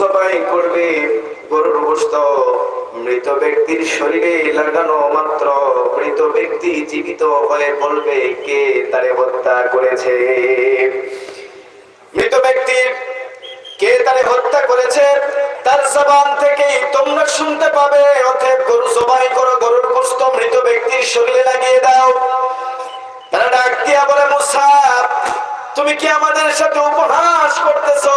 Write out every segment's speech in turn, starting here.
জবাই করবে গরুর গোশত মৃত ব্যক্তির শরীরে লাগানো মাত্র মৃত ব্যক্তি জীবিত হয়ে বলবে কে তারে হত্যা করেছে। মৃত ব্যক্তির কে তারে হত্যা করেছে, তার জবান থেকেই তোমরা শুনতে পাবে। অতএব গরু জবাই করো গরুর গোশত মৃত ব্যক্তির শরীরে লাগিয়ে দাও। তারা ডাক দিয়া বলে, মুসা, তুমি কি আমাদের সাথে উপহাস করতেছো?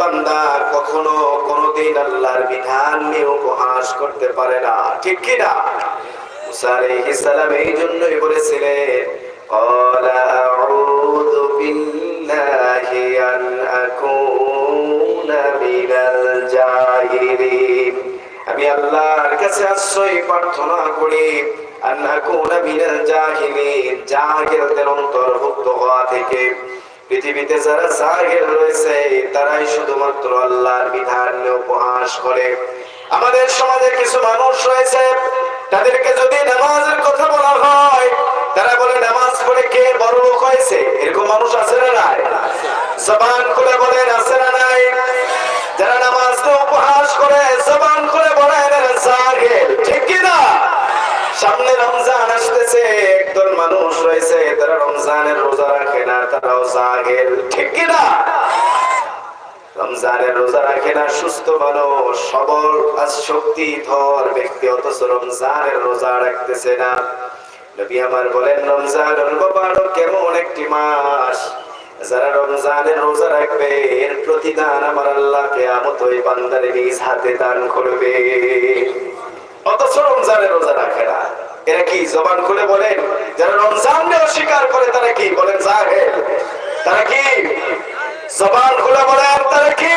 বান্দা কখনো কোনোদিন আল্লাহর বিধান নিয়ে উপহাস করতে পারে না। ঠিক কি না? মুসা আলাইহিস সালাম এই জন্যই বলেছিলেন ক্বালা আউযু বিল্লাহি আন আকুনা মিনাল জাহিরিন আমি আল্লাহর কাছে আশ্রয় প্রার্থনা করি, আন আকুনা মিনাল জাহিলিন জাহিলদের অন্তর্ভুক্ত হওয়া থেকে। পৃথিবীতে যারা জাহের রয়েছে, তারাই শুধুমাত্র আল্লাহর বিধান উপহাস করে। আমাদের সমাজে কিছু মানুষ রয়েছে, তাদেরকে যদি নামাজের কথা বলা হয়, তারা বলে, নামাজ পড়ে কে বড় লোক হয়েছে? এরকম মানুষ আছে না জবান রমজান আসতেছে, একদল মানুষ রয়েছে, তারা রমজানের রোজা রাখে না, তারাও জাহেল, ঠিক কি না? রমজানের রোজা রাখে না, সুস্থ মানুষ, সবল আর শক্তিধর ব্যক্তি, অথচ রমজানের রোজা রাখতেছে না। নবী আমার বলেন, রমজান মুবারক কেমন একটি মাস। যারা রমজানের রোজা রাখবে, এর প্রতিদান আমার আল্লাহ কেয়ামত ওই বান্দারে নিজ হাতে দান করবে অথচ রমজানের রোজা রাখে না এরা কি জবান খুলে বলেন? যারা রমজানকে অস্বীকার করে, তারা কি বলেন জাহেল? তারা কি জবান খুলে বলেন, তারা কি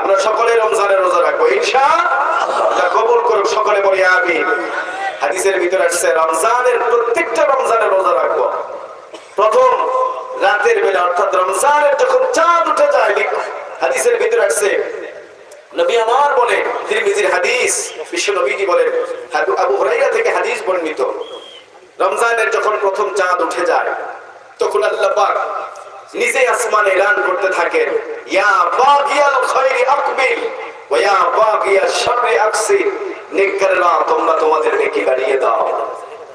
আমরা সকলে রমজানের রোজা রাখব। ইনশা আল্লাহ কবুল করুক সকলে, বলি আমিন। হাদিসের ভিতরে আসছে, রমজানের প্রত্যেকটা রমজানের রোজা রাখব। প্রথম রাতের বেলা, অর্থাৎ রমজানের যখন চাঁদ উঠে যায়, হাদিসের ভিতরে আসছে নবী আমার বলে, তিরমিজির হাদিস, বিশ্ব নবীজি আবু থেকে হাদিস বর্ণিত। রমজানের যখন প্রথম চাঁদ উঠে যায়, তখন নিজে আসমানে করতে থাকেন, ইয়া বাগিয়াল আকবিল ওয়া ইয়া বাগিয়াল শাররি নেককাররা তোমরা তোমাদের নেকি বাড়িয়ে দাও।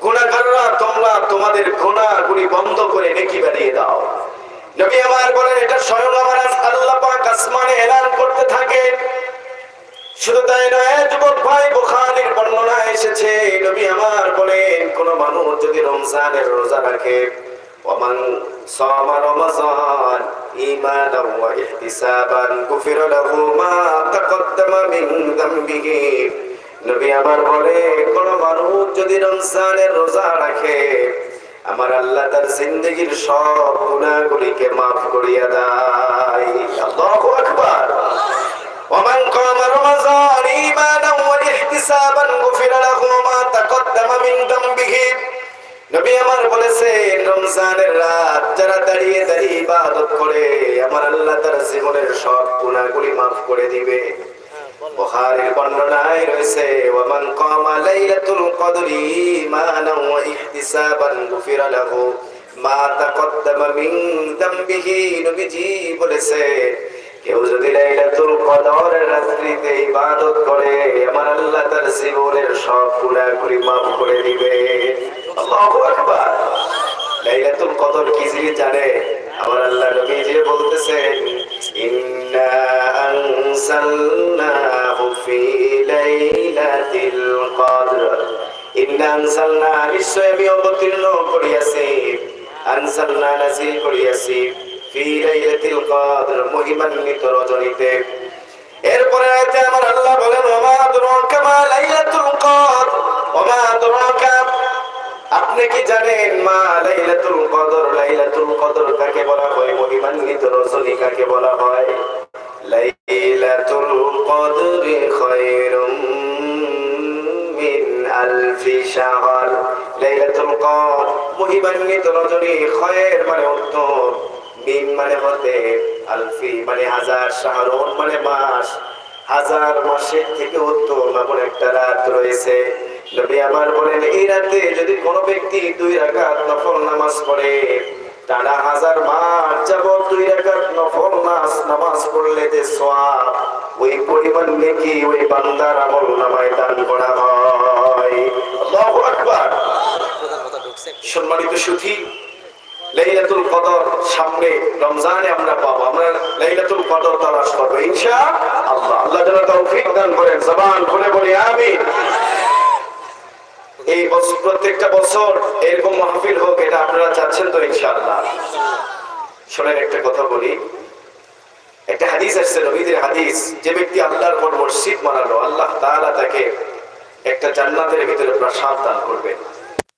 গুনাহগাররা তোমরা তোমাদের গুনাহগুলি বন্ধ করে নেকি বাড়িয়ে দাও। নবী আমার বলেন, এটা স্বয়ং শুধু তাই নয় যুবক ভাই বুখারীর বর্ণনা এসেছে নবী আমার বলেন কোন মানুষ যদি রমজানের রোজা রাখে ومن صام رمضان إيمانا واحتسابا غفر له ما تقدم من ذنبه নবী আমার বলে কোন মানুষ যদি রমজানের রোজা রাখে আমার আল্লাহ তার জিন্দগির সব গুণাগুলিকে মাফ করিয়া দেয় আল্লাহু আকবার ومن قام رمضان إيمانا واحتسابا غفر له ما تقدم من ذنبه নবী আমার বলেছে রমজানের রাত যারা দাঁড়িয়ে দাঁড়িয়ে ইবাদত করে আমার আল্লাহ তার জীবনের সব গুনাহগুলি মাফ করে দিবে বুখারীর বর্ণনায় রয়েছে ওয়ামান কামা লাইলাতুল কদরি ঈমানান ওয়া ইহতিসাবান গুফিরা লাহু মা তাকদ্দামা মিন দামবিহি নবীজি বলেছে কেউ যদি রাত্রিতে ইবাদত করে, আমার আল্লাহ তার জীবনের সব গুনাহগুলি মাফ করে দিবে। কি জানে? যে বলতেছেন, ইন্না ইন্না নিশ্চয় আমি অবতীর্ণ করিয়াছি। আনসালনা নাজিল করিয়াছি। আল্লাহ আপনি কি জানেন মা লাইলাতুল কদর লাইলাতুল কদর কাকে বলা হয়? মহিমান্বিত রজনী কাকে বলা হয়? লাইলাতুল কদরি খায়রুম মিন আলফি শাহর। লাইলাতুল কদর, মহিমান্বিত রজনী, খয়ের মানে উত্তম মিন মানে হতে আলফি মানে হাজার শাহরুন মানে মাস। হাজার মাসের থেকে উত্তম এমন একটা রাত রয়েছে। নবী আমার বলেন এই রাতে যদি কোনো ব্যক্তি দুই রাকাত নফল নামাজ পড়ে টানা হাজার মাস যাব দুই রাকাত নফল নামাজ নামাজ পড়লে যে সওয়াব ওই পরিমাণ নেকি ওই বান্দার আমল নামায় দান করা হয়। আল্লাহু আকবার। সম্মানিত সুধী লাইলাতুল কদর সামনে রমজানে আমরা পাবো। আমরা লাইলাতুল কদর তালাশ করব ইনশাআল্লাহ আল্লাহ। যেন তৌফিক দান করেন, জবান খুলে বলি, আমিন। এই বছর প্রত্যেকটা বছর এরকম মাহফিল হোক, এটা আপনারা চাচ্ছেন তো ইনশাআল্লাহ শোনেন, একটা কথা বলি। একটা হাদিস আসছে, নবীদের হাদিস। যে ব্যক্তি আল্লাহর পর মসজিদ বানালো, আল্লাহ তাআলা তাকে একটা জান্নাতের ভিতরে প্রাসাদ দান করবে।